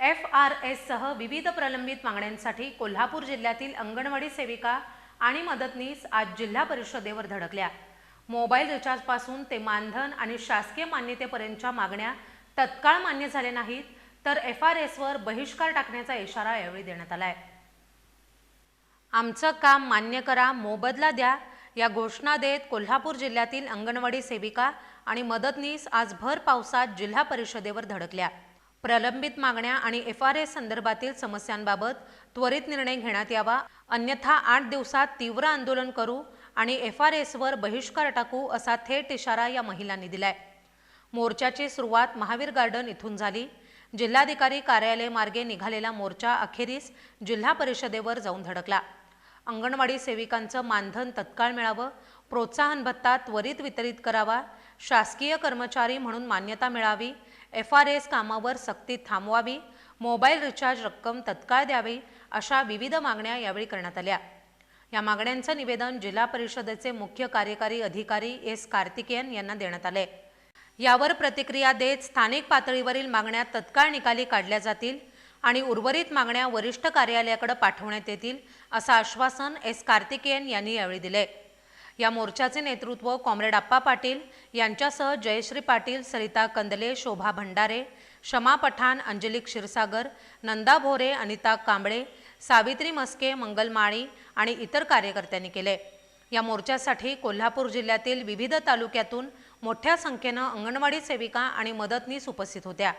F R एससह विविध प्रलंबित मागण्यांसाठी कोल्हापूर जिल्ह्यातील अंगणवाडी सेविका आणि मदतनीस आज जिल्हा परिषदेवर धडकल्या. मोबाईल रिचार्जपासून ते मानधन आणि शासकीय मान्यतेपर्यंतच्या मागण्या तत्काळ मान्य झाल्या नाहीत तर एफ आर एसवर बहिष्कार टाकण्याचा इशारा यावेळी देण्यात आलाय. आमचं काम मान्य करा मोबदला द्या या घोषणा देत कोल्हापूर जिल्ह्यातील अंगणवाडी सेविका आणि मदतनीस आज भर पावसात जिल्हा परिषदेवर धडकल्या. प्रलंबित मागण्या आणि एफ आर एस संदर्भातील समस्यांबाबत त्वरित निर्णय घेण्यात यावा. अन्यथा आठ दिवसात तीव्र आंदोलन करू आणि एफ आर एसवर बहिष्कार टाकू असा थेट इशारा या महिलांनी दिलाय. मोर्चाची सुरुवात महावीर गार्डन इथून झाली. जिल्हाधिकारी कार्यालय मार्गे निघालेला मोर्चा अखेरीस जिल्हा परिषदेवर जाऊन धडकला. अंगणवाडी सेविकांचं मानधन तत्काळ मिळावं प्रोत्साहन भत्ता त्वरित वितरित करावा शासकीय कर्मचारी म्हणून मान्यता मिळावी एफ आर एस कामावर सक्ती थांबवावी मोबाईल रिचार्ज रक्कम तत्काळ द्यावी अशा विविध मागण्या यावेळी करण्यात आल्या. या मागण्यांचं निवेदन जिल्हा परिषदेचे मुख्य कार्यकारी अधिकारी एस कार्तिकेयन यांना देण्यात आले. यावर प्रतिक्रिया देत स्थानिक पातळीवरील मागण्या तत्काळ निकाली काढल्या जातील आणि उर्वरित मागण्या वरिष्ठ कार्यालयाकडे पाठवण्यात येतील असं आश्वासन एस कार्तिकेयन यांनी यावेळी दिले. या मोर्चाचे नेतृत्व कॉम्रेड आप्पा पाटील यांच्यासह जयश्री पाटील सरिता कंदले शोभा भंडारे क्षमा पठाण अंजली क्षीरसागर नंदा भोरे अनिता कांबळे सावित्री मस्के मंगल माळी आणि इतर कार्यकर्त्यांनी केले. या मोर्चासाठी कोल्हापूर जिल्ह्यातील विविध तालुक्यातून मोठ्या संख्येनं अंगणवाडी सेविका आणि मदतनीस उपस्थित होत्या.